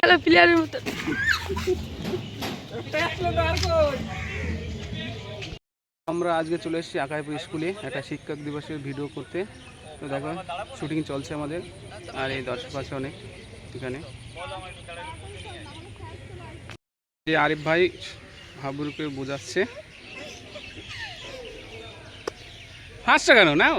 খেলা প্লেয়ারের মতো। আমরা আজকে চলে এসেছি আকাইপুর স্কুলে একটা শিক্ষক দিবসের ভিডিও করতে। তো দেখো শুটিং চলছে আমাদের, আর এই দর্শক আছে অনেক এখানে। যে আরিফ ভাই হাবুরকে বোঝাচ্ছে। হাসটা কেন? নাও।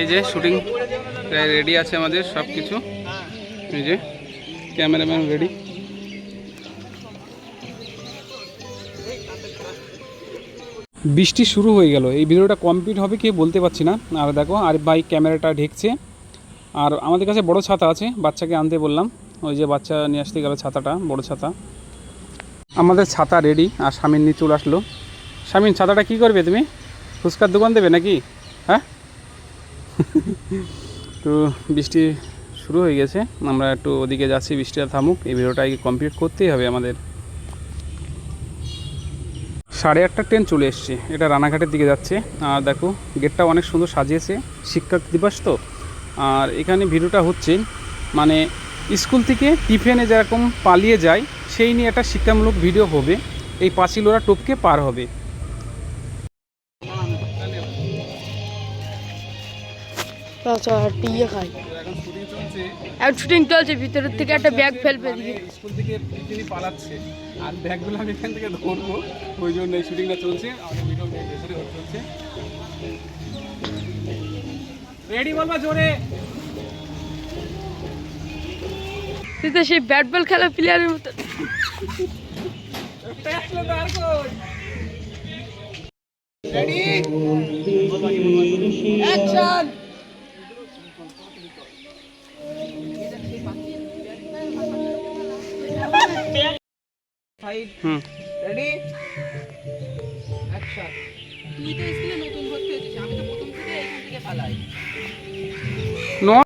এই যে শুটিং প্রায় রেডি আছে আমাদের সব কিছু এই যে ক্যামেরাম্যান রেডি বৃষ্টি শুরু হয়ে গেল। এই ভিডিওটা কমপ্লিট হবে কি বলতে পারছি না। আর দেখো, আর ভাই ক্যামেরাটা ঢেকছে। আর আমাদের কাছে বড় ছাতা আছে, বাচ্চাকে আনতে বললাম। ওই যে বাচ্চা নিয়ে আসতে গেল ছাতাটা, বড় ছাতা। আমাদের ছাতা রেডি আর স্বামীর নিয়ে চলে আসলো। স্বামীন ছাতাটা কি করবে তুমি? ফুচকার দোকান দেবে নাকি? হ্যাঁ? তো বৃষ্টি শুরু হয়ে গেছে। আমরা একটু ওদিকে যাচ্ছি, বৃষ্টিটা থামুক। এই ভিডিওটা আগে কমপ্লিট করতেই হবে আমাদের। সাড়ে আটটা ট্রেন চলে এসছে। এটা রানাঘাটের দিকে যাচ্ছে। আর দেখো গেটটা অনেক সুন্দর সাজিয়েছে। শিক্ষক দিবস তো। আর এখানে ভিডিওটা হচ্ছে মানে স্কুল থেকে টিফিনে যেরকম পালিয়ে যায়, সেই নিয়ে একটা শিক্ষামূলক ভিডিও হবে। এই পাঁচিল ওরা টপকে পার হবে। আচ্ছা টিয়ে খাই এখন শুটিং চলছে ভিতরের থেকে একটা ব্যাগ ফেলবে দিকে স্কুল থেকে টিফিনে পালাচ্ছে। আর ব্যাগগুলো আমি এখান থেকে ধরবো ওই জন্য এই শুটিংটা চলছে। আমাদের ভিডিও চলছে। রেডি বলবা জোরে? তুই তো সেই ব্যাট বল খেলা প্লেয়ারের মতো। রেডি হুম। রেডি অ্যাকশন তুই তো স্কুলে নতুন ভর্তি হয়েছিস আমি তো প্রথম থেকে এখান থেকে পালাই। No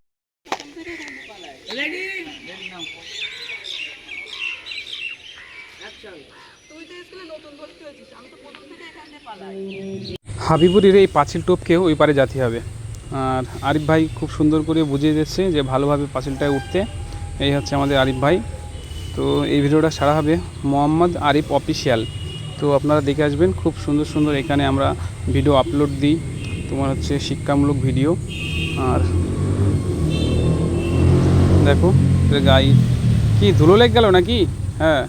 ready ready now action তুই তো স্কুলে নতুন ভর্তি হয়েছিস আমি তো প্রথম থেকে এখান থেকে পালাই। হাবিবুরের এই পাঁচিল টোপকেও ওই পারে যেতে হবে। আর আরিফ ভাই খুব সুন্দর করে বুঝিয়ে দিচ্ছে যে ভালোভাবে পাঁচিলটায় উঠতে। এই হচ্ছে আমাদের আরিফ ভাই। তো এই ভিডিওটা সারা হবে মোহাম্মদ আরিফ অফিসিয়াল। তো আপনারা দেখে আসবেন, খুব সুন্দর সুন্দর এখানে আমরা ভিডিও আপলোড দিই। তোমার হচ্ছে শিক্ষামূলক ভিডিও আর দেখো গাই কি ধুলো লেগ গেল নাকি? হ্যাঁ।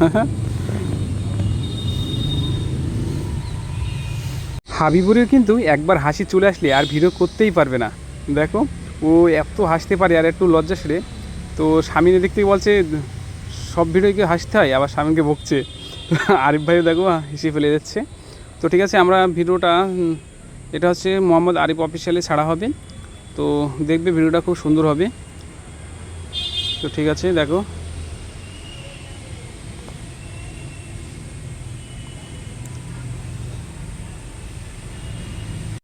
হাবিবুরের কিন্তু একবার হাসি চলে আসলে আর ভিডিও করতেই পারবে না। দেখো, ও এত হাসতে পারে আর একটু লজ্জা সেরে তো স্বামী এদিক থেকে বলছে, সব ভিডিওকে হাসতে হয় আবার স্বামীকে বকছে। আরিফ ভাইও দেখো হেসে ফেলে যাচ্ছে। তো ঠিক আছে, আমরা ভিডিওটা এটা হচ্ছে মোহাম্মদ আরিফ অফিসিয়ালে ছাড়া হবে। তো দেখবে ভিডিওটা খুব সুন্দর হবে। তো ঠিক আছে, দেখো।